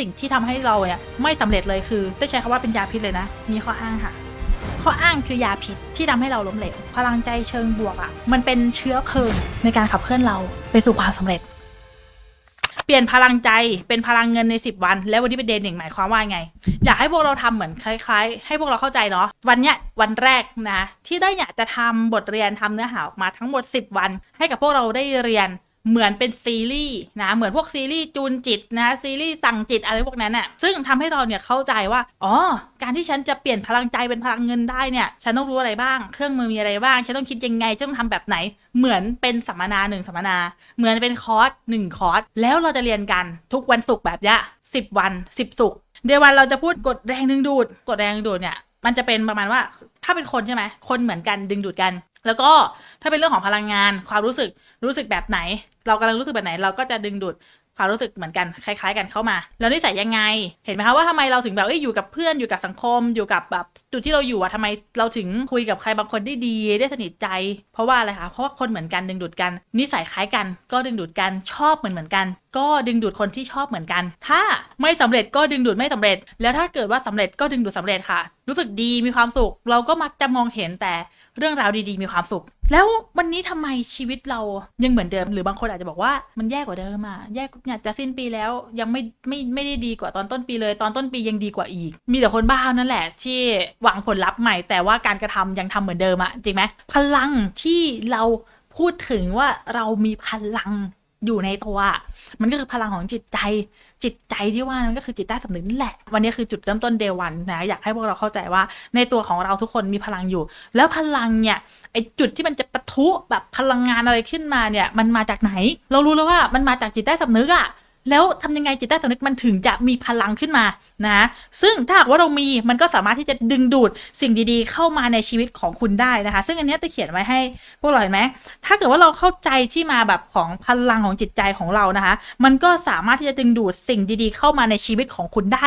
สิ่งที่ทำให้เราเนี่ยไม่สำเร็จเลยคือได้ใช้คำว่าเป็นยาพิษเลยนะ มีข้ออ้างค่ะ ข้ออ้างคือยาพิษที่ทำให้เราล้มเหลว พลังใจเชิงบวกอะ่ะ มันเป็นเชื้อเพลิงในการขับเคลื่อนเราไปสู่ความสำเร็จ เปลี่ยนพลังใจเป็นพลังเงินใน 10 วัน แล้ววันนี้เป็นเดย์หนึ่งหมายความว่าไง อยากให้พวกเราทำเหมือนคล้าย ๆ ให้พวกเราเข้าใจเนาะ วันเนี้ยวันแรกนะที่ได้อยากจะทำบทเรียนทำเนื้อหาออกมาทั้งหมด 10 วัน ให้กับพวกเราได้เรียน เหมือนเป็นซีรีส์นะเหมือนพวกซีรีส์จูนจิตนะซีรีส์สั่งจิตอะไรพวกนั้นอะซึ่งทำให้เราเนี่ยเข้าใจว่าอ๋อการที่ฉันจะเปลี่ยนพลังใจเป็นพลังเงินได้เนี่ยฉันต้องรู้อะไรบ้าง เครื่องมือมีอะไรบ้าง ฉันต้องคิดยังไงฉันต้องทำแบบไหน เหมือนเป็นสัมมนาหนึ่งสัมมนา เหมือนเป็นคอร์สหนึ่งคอร์สแล้วเราจะเรียนกันทุกวันศุกร์แบบเนี้ยสิบวันสิบศุกร์เดี๋ยววันเราจะพูดกดแรงดึงดูดกดแรงดึงดูดเนี่ยมันจะเป็นประมาณว่าถ้าเป็นคนใช่ไหมคนเหมือนกันดึงดูดกัน แล้วก็ถ้าเป็นเรื่องของพลังงาน ความรู้สึกรู้สึกแบบไหน เรากำลังรู้สึกแบบไหน เราก็จะดึงดูดความรู้สึกเหมือนกันคล้ายๆ กันเข้ามา แล้วนิสัยยังไง เห็นไหมคะว่าทำไมเราถึงแบบเอ้ยอยู่กับเพื่อนอยู่กับสังคม อยู่กับแบบจุดที่เราอยู่อะทำไมเราถึงคุยกับใครบางคนได้ดีได้สนิทใจ เพราะว่าอะไรคะเพราะว่าคนเหมือนกันดึงดูดกัน นิสัยคล้ายกัน ก็ดึงดูดกันชอบเหมือนเหมือนกัน ก็ดึงดูดคนที่ชอบเหมือนกัน ถ้าไม่สำเร็จก็ดึงดูดไม่สำเร็จ แล้วถ้าเกิดว่าสำเร็จก็ดึงดูดสำเร็จค่ะ รู้สึกดีมีความสุขเราก็มักจะมองเห็นแต่ เรื่องราวดีๆมีความสุข แล้ววันนี้ทำไมชีวิตเรายังเหมือนเดิม หรือบางคนอาจจะบอกว่ามันแย่กว่าเดิมอะแย่เนี่ยจะสิ้นปีแล้วยังไม่ไม่ไม่ได้ดีกว่าตอนต้นปีเลย ตอนต้นปียังดีกว่าอีก มีแต่คนบ้านั่นแหละ ที่หวังผลลัพธ์ใหม่ แต่ว่าการกระทำยังทำเหมือนเดิมอะจริงไหมพลังที่เราพูดถึงว่าเรามีพลัง อยู่ในตัว มันก็คือพลังของจิตใจ จิตใจที่ว่านั้นก็คือจิตใต้สำนึกนั่นแหละ วันนี้คือจุดเริ่มต้นเดวันนะอยากให้พวกเราเข้าใจว่า ในตัวของเราทุกคนมีพลังอยู่ แล้วพลังเนี่ยไอจุดที่มันจะปะทุแบบพลังงานอะไรขึ้นมาเนี่ย มันมาจากไหน เรารู้แล้วว่ามันมาจากจิตใต้สำนึกอะ แล้วทำยังไงจิตใต้สำนึกมันถึงจะมีพลังขึ้นมานะ ซึ่งถ้าหากว่าเรามีมันก็สามารถที่จะดึงดูดสิ่งดีๆ เข้ามาในชีวิตของคุณได้นะคะ ซึ่งอันนี้จะเขียนไว้ให้พวกเราเห็นไหมถ้าเกิดว่าเราเข้าใจที่มาแบบของพลังของจิตใจของเรานะคะ มันก็สามารถที่จะดึงดูดสิ่งดีๆ เข้ามาในชีวิตของคุณได้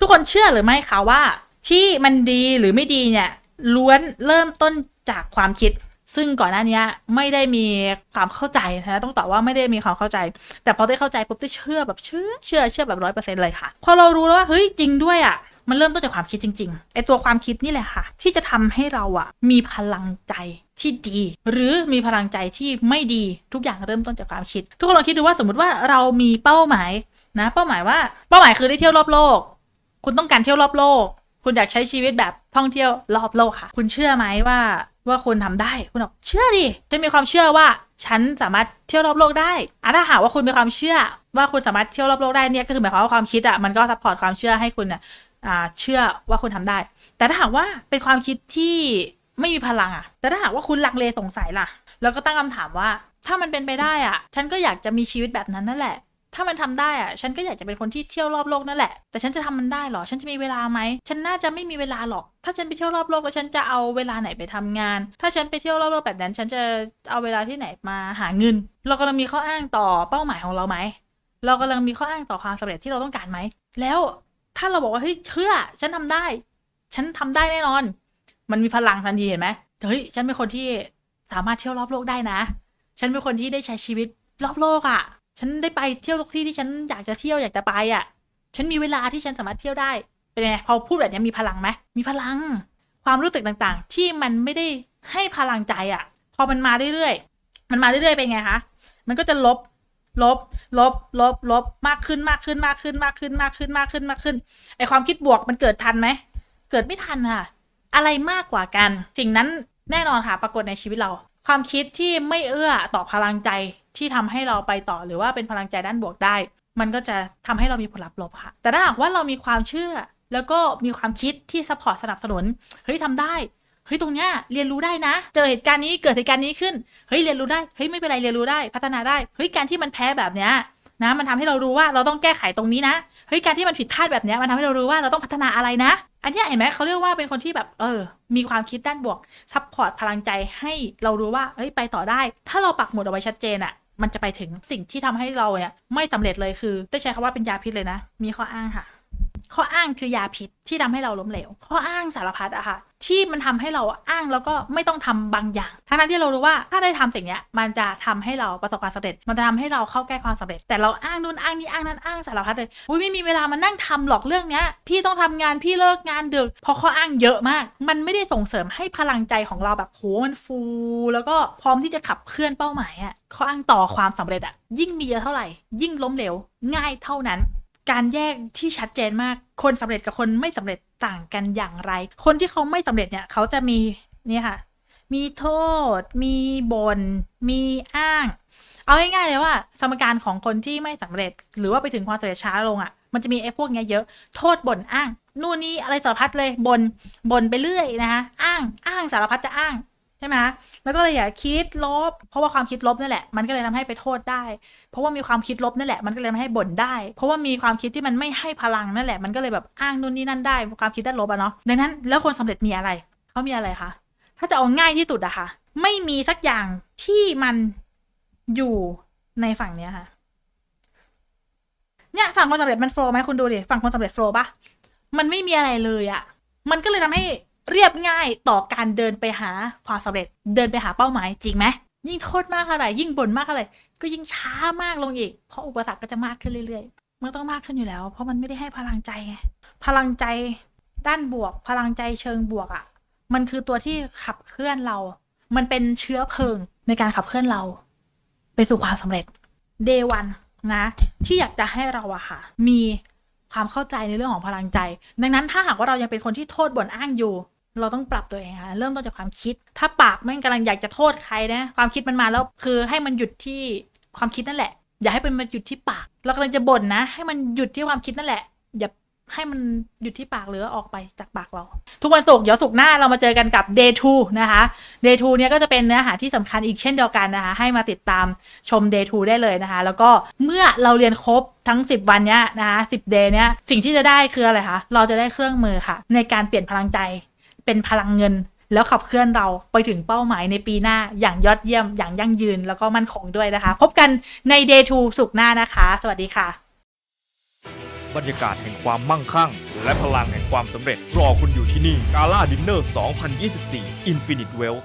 ทุกคนเชื่อหรือไม่คะว่า ที่มันดีหรือไม่ดีเนี่ยล้วนเริ่มต้นจากความคิด ซึ่งก่อนหน้านี้ไม่ได้มีความเข้าใจนะต้องตอบว่าไม่ได้มีความเข้าใจ แต่พอได้เข้าใจปุ๊บได้เชื่อแบบเชื่อเชื่อเชื่อแบบร้อยเปอร์เซ็นต์เลยค่ะ พอเรารู้แล้วว่าเฮ้ยจริงด้วยอะมันเริ่มต้นจากความคิดจริงๆไอตัวความคิดนี่แหละค่ะ ที่จะทำให้เราอะมีพลังใจที่ดี หรือมีพลังใจที่ไม่ดีทุกอย่างเริ่มต้นจากความคิด ทุกคนลองคิดดูว่าสมมติว่าเรามีเป้าหมายนะ เป้าหมายว่าเป้าหมายคือได้เที่ยวรอบโลก คุณต้องการเที่ยวรอบโลก คุณอยากใช้ชีวิตแบบท่องเที่ยวรอบโลกค่ะ คุณเชื่อไหมว่า ว่าคุณทำได้คุณบอกเชื่อดิจะมีความเชื่อว่าฉันสามารถเที่ยวรอบโลกได้อะถ้าหากว่าคุณมีความเชื่อว่าคุณสามารถเที่ยวรอบโลกได้เนี่ยก็คือหมายความว่าความคิดอะมันก็ซัพพอร์ตความเชื่อให้คุณอ่าเชื่อว่าคุณทำได้ แต่ถ้าหากว่าเป็นความคิดที่ไม่มีพลังอะแต่ถ้าหากว่าคุณลังเลสงสัยล่ะ แล้วก็ตั้งคำถามว่า ถ้ามันเป็นไปได้อะฉันก็อยากจะมีชีวิตแบบนั้นนั่นแหละ ถ้ามันทำได้อะฉันก็อยากจะเป็นคนที่เที่ยวรอบโลกนั่นแหละ แต่ฉันจะทำมันได้เหรอ ฉันจะมีเวลาไหม ฉันน่าจะไม่มีเวลาหรอก ถ้าฉันไปเที่ยวรอบโลกแล้วฉันจะเอาเวลาไหนไปทำงาน ถ้าฉันไปเที่ยวรอบโลกแบบนั้น ฉันจะเอาเวลาที่ไหนมาหาเงิน เรากำลังมีข้ออ้างต่อเป้าหมายของเราไหม เรากำลังมีข้ออ้างต่อความสำเร็จที่เราต้องการไหม แล้วถ้าเราบอกว่าเฮ้ยเชื่อ ฉันทำได้ ฉันทำได้แน่นอน มันมีพลังทันทีเห็นไหมเฮ้ยฉันเป็นคนที่สามารถเที่ยวรอบโลกได้นะ ฉันเป็นคนที่ได้ใช้ชีวิตรอบโลกอะ่ะ ฉันได้ไปเที่ยวทุกที่ที่ฉันอยากจะเที่ยวอยากจะไปอะ่ะ ฉันมีเวลาที่ฉันสามารถเที่ยวได้ เป็นไงพอพูดแบบนี้มีพลังไหมมีพลัง ความรู้สึกต่างๆ ที่มันไม่ได้ให้พลังใจอะ่ะ พอมันมาเรื่อยๆ มันมาเรื่อยๆเป็นไงคะ มันก็จะลบ ลบ ลบ ลบ ลบ มากขึ้นมากขึ้นมากขึ้นมากขึ้นมากขึ้นมากขึ้นมากขึ้น ไอความคิดบวกมันเกิดทันไหม เกิดไม่ทันค่ะ อะไรมากกว่ากัน สิ่งนั้นแน่นอนค่ะปรากฏในชีวิตเรา ความคิดที่ไม่เอื้อต่อพลังใจที่ทำให้เราไปต่อหรือว่าเป็นพลังใจด้านบวกได้ มันก็จะทำให้เรามีผลลัพธ์ลบค่ะ แต่ถ้าหากว่าเรามีความเชื่อ แล้วก็มีความคิดที่ซัพพอร์ตสนับสนุนเฮ้ยทำได้เฮ้ยตรงเนี้ยเรียนรู้ได้นะ เจอเหตุการณ์นี้เกิดเหตุการณ์นี้ขึ้นเฮ้ยเรียนรู้ได้เฮ้ยไม่เป็นไรเรียนรู้ได้ พัฒนาได้เฮ้ยการที่มันแพ้แบบเนี้ย นะ มันทำให้เรารู้ว่าเราต้องแก้ไขตรงนี้นะเฮ้ยการที่มันผิดพลาดแบบนี้มันทำให้เรารู้ว่าเราต้องพัฒนาอะไรนะ อันนี้เห็นไหมเขาเรียกว่าเป็นคนที่แบบเออ มีความคิดด้านบวกซัพพอร์ตพลังใจให้เรารู้ว่าเฮ้ยไปต่อได้ ถ้าเราปักหมุดเอาไว้ชัดเจนอะมันจะไปถึงสิ่งที่ทำให้เราเนี่ยไม่สำเร็จเลยคือได้ใช้คำว่าเป็นยาพิษเลยนะ มีข้ออ้างค่ะ ข้ออ้างคือยาพิษที่ทำให้เราล้มเหลว ข้ออ้างสารพัดอะค่ะ ที่มันทำให้เราอ้างแล้วก็ไม่ต้องทำบางอย่าง ทั้งนั้นที่เรารู้ว่าถ้าได้ทำสิ่งนี้มันจะทำให้เราประสบความสำเร็จ มันจะทำให้เราเข้าใกล้ความสำเร็จ แต่เราอ้างนู่นอ้างนี่อ้างนั้นอ้างสารพัดเลยอุ้ยไม่มีเวลามานั่งทำหรอกเรื่องเนี้ย พี่ต้องทำงานพี่เลิกงานดึกเพราะข้ออ้างเยอะมาก มันไม่ได้ส่งเสริมให้พลังใจของเราแบบโหมันฟู แล้วก็พร้อมที่จะขับเคลื่อนเป้าหมายอะข้ออ้างต่อความสำเร็จอะยิ่งมีเยอะเท่าไหร่ ยิ่งล้มเหลวง่ายเท่านั้น การแยกที่ชัดเจนมาก คนสำเร็จกับคนไม่สำเร็จต่างกันอย่างไร คนที่เขาไม่สำเร็จเนี่ยเขาจะมีเนี่ยค่ะ มีโทษ มีบน่นมีอ้าง เอาง่ายๆเลยว่า สมการของคนที่ไม่สำเร็จ หรือว่าไปถึงความสำเร็จช้าลงอะ่ะ มันจะมีไอ้พวกเนี้ยเยอะ โทษบ่นอ้าง นู่นนี่อะไรสารพัดเลยบน่นบ่นไปเรื่อยนะคะอ้าง อ้างสารพัดจะอ้าง ช่ไหมแล้วก็เลยอย่าคิดลบ เพราะว่าความคิดลบนั่นแหละ มันก็เลยทำให้ไปโทษได้ เพราะว่ามีความคิดลบนั่นแหละ มันก็เลยทำให้บ่นได้ เพราะว่ามีความคิดที่มันไม่ให้พลังนั่นแหละ มันก็เลยแบบอ้างนู่นนี่นั่นได้ ความคิดด้านลบอะเนาะ ดังนั้นแล้วคนสำเร็จมีอะไร เขามีอะไรคะ ถ้าจะเอาง่ายที่สุดอะค่ะ ไม่มีสักอย่างที่มันอยู่ในฝั่งเนี้ยค่ะ เนี่ยฝั่งคนสำเร็จมันโฟล์ไหมคุณดูดิ ฝั่งคนสำเร็จโฟล์ปะมันไม่มีอะไรเลยอะมันก็เลยทำให้ เรียบง่ายต่อการเดินไปหาความสำเร็จเดินไปหาเป้าหมายจริงไหมยิ่งโทษมากเท่าไหร่ยิ่งบ่นมากเท่าไหร่ก็ยิ่งช้ามากลงอีก เพราะอุปสรรคก็จะมากขึ้นเรื่อยๆมันต้องมากขึ้นอยู่แล้ว เพราะมันไม่ได้ให้พลังใจไงพลังใจด้านบวก พลังใจเชิงบวกอะ่ะ มันคือตัวที่ขับเคลื่อนเรา มันเป็นเชื้อเพลิงในการขับเคลื่อนเรา ไปสู่ความสำเร็จ day one นะ ที่อยากจะให้เราอะค่ะ มีความเข้าใจในเรื่องของพลังใจ ดังนั้นถ้าหากว่าเรายังเป็นคนที่โทษบ่นอ้างอยู่ เราต้องปรับตัวเองค่ะ เริ่มต้นจากความคิด ถ้าปากแม่งกำลังอยากจะโทษใครนะ ความคิดมันมาแล้วคือให้มันหยุดที่ความคิดนั่นแหละ อย่าให้เป็นมันหยุดที่ปาก เรากำลังจะบ่นนะ ให้มันหยุดที่ความคิดนั่นแหละ อย่าให้มันหยุดที่ปากหรือออกไปจากปากเรา ทุกวันศุกร์เดี๋ยวศุกร์หน้าเรามาเจอกันกับ day 2 นะคะ day 2 เนี่ยก็จะเป็นเนื้อหาที่สำคัญอีกเช่นเดียวกันนะคะ ให้มาติดตามชม day 2 ได้เลยนะคะ แล้วก็เมื่อเราเรียนครบทั้ง 10 วันเนี้ยนะคะ10 day เนี้ยสิ่งที่จะได้คืออะไรคะเราจะได้เครื่องมือค่ะ ในการเปลี่ยนพลังใจ เป็นพลังเงิน แล้วขับเคลื่อนเราไปถึงเป้าหมายในปีหน้าอย่างยอดเยี่ยมอย่างยั่งยืนแล้วก็มั่นคงด้วยนะคะ พบกันใน day 2 สุกหน้านะคะ สวัสดีค่ะ บรรยากาศแห่งความมั่งคั่ง และพลังแห่งความสำเร็จรอคุณอยู่ที่นี่กาล่าดินเนอร์ 2024 Infinite Wealth